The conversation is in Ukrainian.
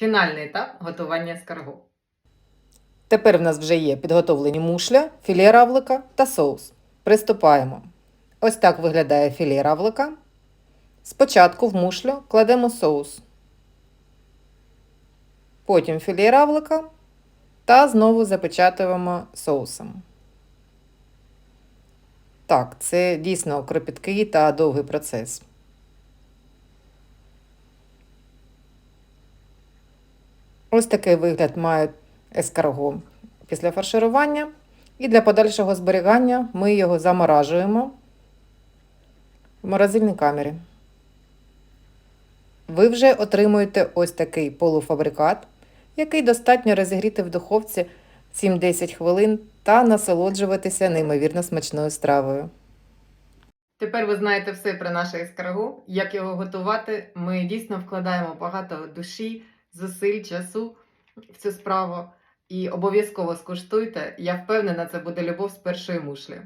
Фінальний етап готування ескарго. Тепер в нас вже є підготовлені мушля, філе равлика та соус. Приступаємо. Ось так виглядає філе равлика. Спочатку в мушлю кладемо соус. Потім філе равлика та знову запечатуємо соусом. Так, це дійсно кропіткий та довгий процес. Ось такий вигляд має ескарго після фарширування. І для подальшого зберігання ми його заморажуємо в морозильній камері. Ви вже отримуєте ось такий полуфабрикат, який достатньо розігріти в духовці 7-10 хвилин та насолоджуватися неймовірно смачною стравою. Тепер ви знаєте все про наше ескарго, як його готувати. Ми дійсно вкладаємо багато душі, зусиль, часу в цю справу. І обов'язково скуштуйте. Я впевнена, це буде любов з першої мушлі.